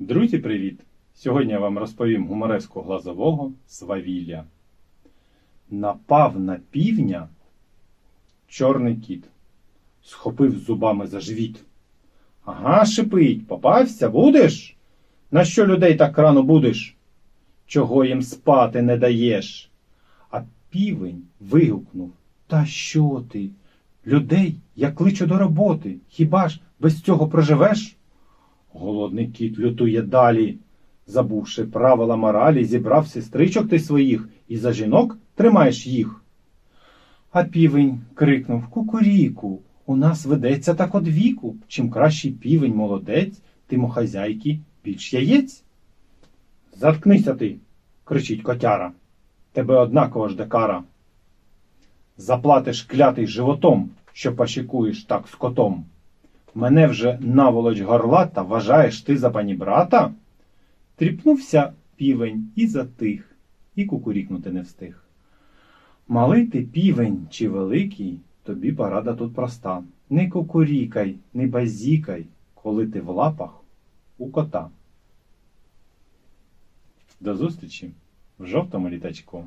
Друзі, привіт! Сьогодні я вам розповім гумореску глазового свавілля. Напав на півня чорний кіт, схопив зубами за живіт. Ага, шипить, попався, будеш? На що людей так рано будеш? Чого їм спати не даєш? А півень вигукнув Та що ти? Людей я кличу до роботи. Хіба ж без цього проживеш? Голодний кіт лютує далі. Забувши правила моралі, зібрав сестричок ти своїх і за жінок тримаєш їх. А півень крикнув Кукуріку, у нас ведеться так од віку. Чим кращий півень молодець, тим у хазяйки більш яєць. Заткнися ти, кричить котяра. Тебе однаково жде кара. Заплатиш клятий животом, що пащикуєш так з котом. Мене вже наволоч горлата, вважаєш ти за панібрата? Тріпнувся півень і затих, і кукурікнути не встиг. Малий ти півень чи великий, тобі порада тут проста. Не кукурікай, не базікай, коли ти в лапах у кота. До зустрічі в жовтому літачку.